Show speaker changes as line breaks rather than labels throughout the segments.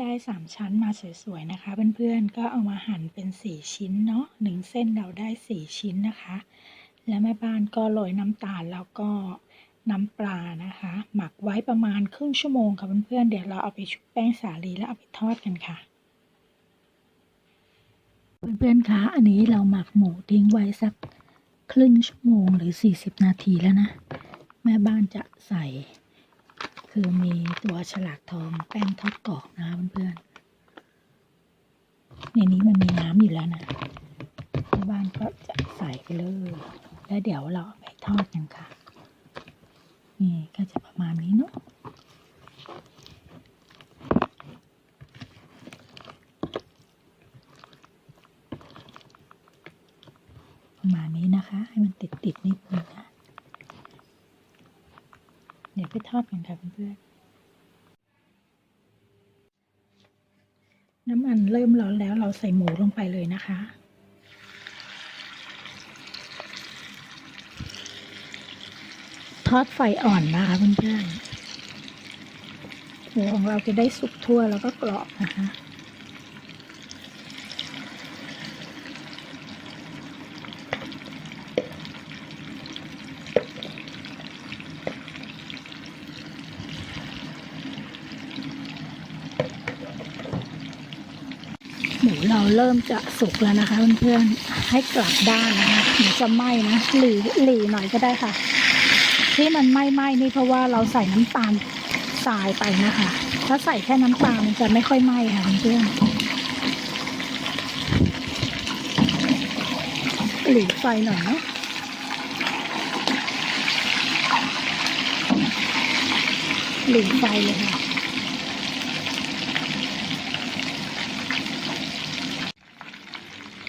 ได้สามชั้นมาสวยๆนะคะเพื่อนๆก็เอามาหั่นเป็นสี่ชิ้นเนาะหนึ่งเส้นเราได้สี่ชิ้นนะคะ แล้วแม่บ้านก็โรยน้ำตาลแล้วก็น้ำปลานะคะ หมักไว้ประมาณครึ่งชั่วโมงค่ะเพื่อนๆเดี๋ยวเราเอาไปชุบแป้งสาลีแล้วเอาไปทอดกันค่ะเพื่อนๆคะอันนี้เราหมักหมูทิ้งไว้สักครึ่งชั่วโมงหรือ 40 นาทีแล้วนะ แม่บ้านจะใส่ คือมีตัวฉลากทองแป้งทอดกรอบนะเพื่อนๆ ในนี้มันมีน้ำอยู่แล้วนะแม่บ้านก็จะใส่ไปเลย แล้วเดี๋ยวเราไปทอดกันค่ะ นี่ก็จะประมาณนี้เนาะประมาณนี้นะคะ ให้มันติดติดๆนิดนึงค่ะ เดี๋ยวไปทอดกันค่ะเพื่อนๆน้ำมันเริ่มร้อนแล้วเราใส่หมูลงไปเลยนะคะทอดไฟอ่อนนะคะเพื่อนๆหมูของเราจะได้สุกทั่วแล้วก็กรอบนะคะ หมูเราเริ่มจะสุกแล้วนะคะเพื่อนๆให้กลับด้านนะคะเดี๋ยวจะไหม้นะหลีหลีหน่อยก็ได้ค่ะ ที่มันไหม้ไหม้นี่เพราะว่าเราใส่น้ำตาลทรายไปนะคะ ถ้าใส่แค่น้ำตาลมันจะไม่ค่อยไหม้ค่ะเพื่อนๆหลีไฟหน่อยนะหลีไฟเลยค่ะ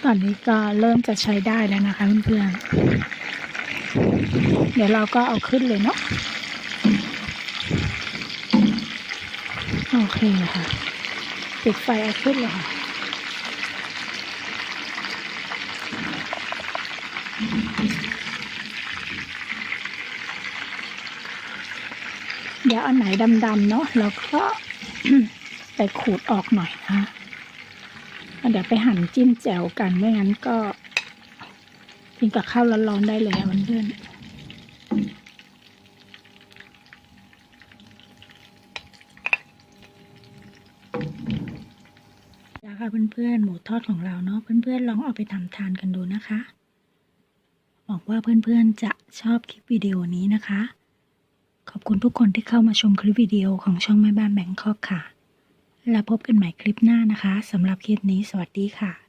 ตอนนี้ก็เริ่มจะใช้ได้แล้วนะคะเพื่อนๆ เดี๋ยวเราก็เอาขึ้นเลยเนาะ โอเคค่ะ ปิดไฟเอาขึ้นเลยค่ะเดี๋ยวอันไหนดำๆเนาะเราก็ไปขูดออกหน่อยนะ เดี๋ยวไปหั่นจิ้มแจ่วกันไม่งั้นก็กินกับข้าวร้อนๆได้เลยอะเพื่อนๆแล้วค่ะเพื่อนๆหมูทอดของเราเนาะเพื่อนๆลองเอาไปทำทานกันดูนะคะบอกว่าเพื่อนๆจะชอบคลิปวิดีโอนี้นะคะ ขอบคุณทุกคนที่เข้ามาชมคลิปวิดีโอของช่องแม่บ้านแบงคอกค่ะ แล้วพบกันใหม่คลิปหน้านะคะสำหรับคลิปนี้สวัสดีค่ะ